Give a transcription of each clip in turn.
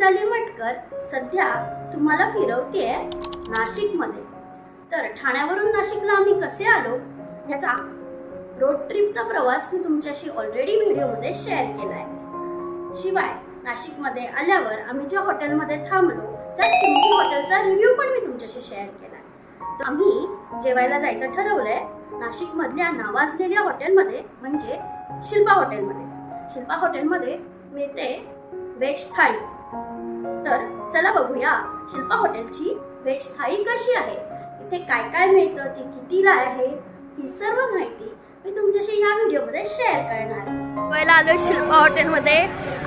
मित्राली मटकर सध्या तुम्हाला फिरवतेय नाशिकमध्ये. तर ठाण्यावरून नाशिकला आम्ही कसे आलो ह्याचा रोड ट्रिपचा प्रवास मी तुमच्याशी ऑलरेडी व्हिडिओमध्ये शेअर केला आहे शिवाय नाशिकमध्ये आल्यावर आम्ही ज्या हॉटेलमध्ये थांबलो त्या किमती हॉटेलचा रिव्ह्यू पण मी तुमच्याशी शेअर केला आहे तर आम्ही जेवायला जायचं ठरवलंय नाशिकमधल्या नावाजलेल्या हॉटेलमध्ये म्हणजे शिल्पा हॉटेलमध्ये शिल्पा हॉटेलमध्ये मिळते वेज थाळी. तर चला बघूया. शिल्पा हॉटेलची व्हेज थाळी कशी आहे? इथे काय काय मिळतं? ती कितीला आहे? ही सर्व माहिती मी तुमच्याशी या व्हिडिओमध्ये शेअर करणार. मुंबईला पहिला आलो शिल्पा हॉटेलमध्ये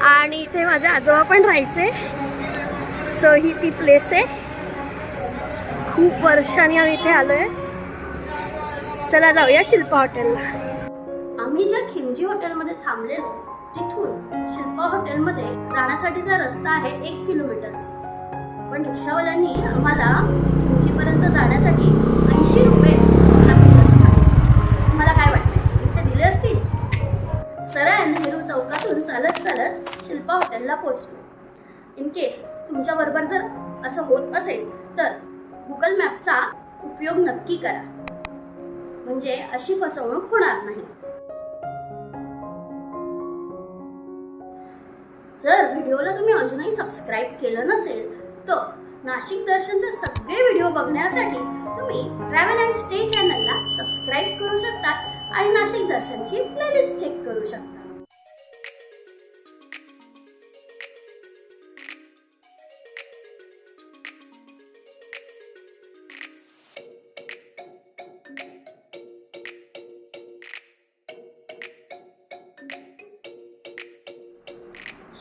आणि इथे माझे आजोबा पण राहायचे. सो ही ती प्लेस आहे. खूप वर्षांनी आम्ही इथे आलो आहे चला जाऊया शिल्पा हॉटेलला. आम्ही ज्या खिमजी हॉटेलमध्ये थांबलेलो तिथून शिल्पा हॉटेलमध्ये जाण्यासाठीचा रस्ता आहे एक किलोमीटरचा. पण रिक्षावाल्यांनी आम्हाला तुमचीपर्यंत जाण्यासाठी ऐंशी रुपये लागतील असं सांगितलं तुम्हाला काय वाटतं ते दिले असतील? सरळ नेहरू चौकातून चालत चालत शिल्पा हॉटेलला पोहोचलो. इन केस तुमच्याबरोबर जर असं होत असेल तर गुगल मॅपचा उपयोग नक्की करा. म्हणजे अशी फसवणूक होणार नाही. जर व्हिडिओला तुम्ही अजूनही सबस्क्राईब केलं नसेल तर नाशिक दर्शनचे सगळे व्हिडिओ बघण्यासाठी तुम्ही ट्रॅव्हल अँड स्टे चॅनलला सबस्क्राईब करू शकता आणि नाशिक दर्शनची प्लेलिस्ट चेक करू शकता.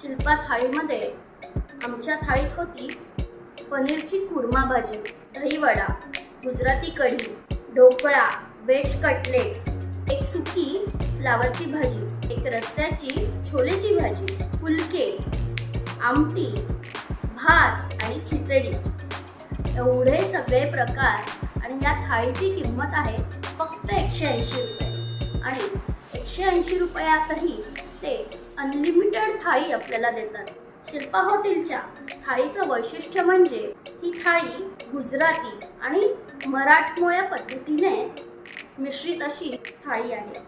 शिल्पा थाळीमध्ये. आमच्या थाळीत होती पनीरची कुर्मा भाजी दहीवडा गुजराती कढी ढोकळा वेज कटलेट एक सुकी फ्लावरची भाजी एक रस्स्याची छोलेची भाजी फुलके आमटी भात आणि खिचडी. एवढे सगळे प्रकार आणि या थाळीची किंमत आहे फक्त एकशे ऐंशी रुपये. आणि एकशे ऐंशी रुपयातही ते अनलिमिटेड थाळी आपल्याला देतात. शिल्पा हॉटेलच्या थाळीचं वैशिष्ट्य म्हणजे ही थाळी गुजराती आणि मराठमोळ्या पद्धतीने मिश्रित अशी थाळी आहे.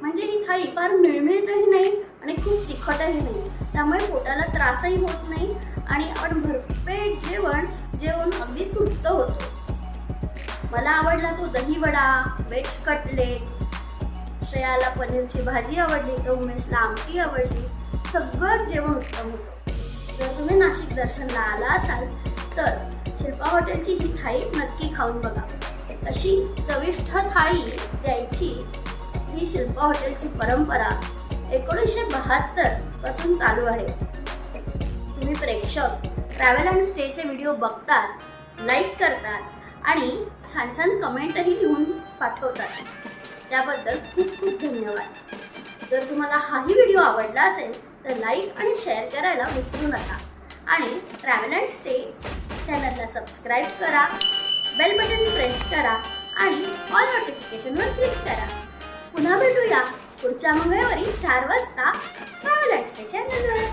म्हणजे ही थाळी फार मिळमिळतही नाही आणि खूप तिखटही नाही. त्यामुळे पोटाला त्रासही होत नाही आणि आपण भरपेट जेवण जेवण अगदी तृप्त होतो. मला आवडला तो दहीवडा वेज कटलेट श्रेयाला पनीरची भाजी आवडली तर उमेशला आमटी आवडली. सगळं जेवण उत्तम होतं. जर तुम्ही नाशिक दर्शनला आला असाल तर शिल्पा हॉटेलची ही थाळी नक्की खाऊन बघा. अशी चविष्ट थाळी द्यायची ही शिल्पा हॉटेलची परंपरा एकोणीसशे बहात्तरपासून चालू आहे. तुम्ही प्रेक्षक ट्रॅव्हल अँड स्टेचे व्हिडिओ बघतात लाईक करतात आणि छान छान कमेंटही लिहून पाठवतात. त्याबद्दल खूप खूप धन्यवाद. जर तुम्हाला हाही व्हिडिओ आवडला असेल तर लाईक आणि शेअर करायला विसरू नका. आणि ट्रॅव्हल अँड स्टे चॅनलला सबस्क्राईब करा बेल बटन प्रेस करा आणि ऑल नोटिफिकेशनवर क्लिक करा. पुन्हा भेटूया पुढच्या मंगळवारी चार वाजता ट्रॅव्हल अँड स्टे चॅनलवर.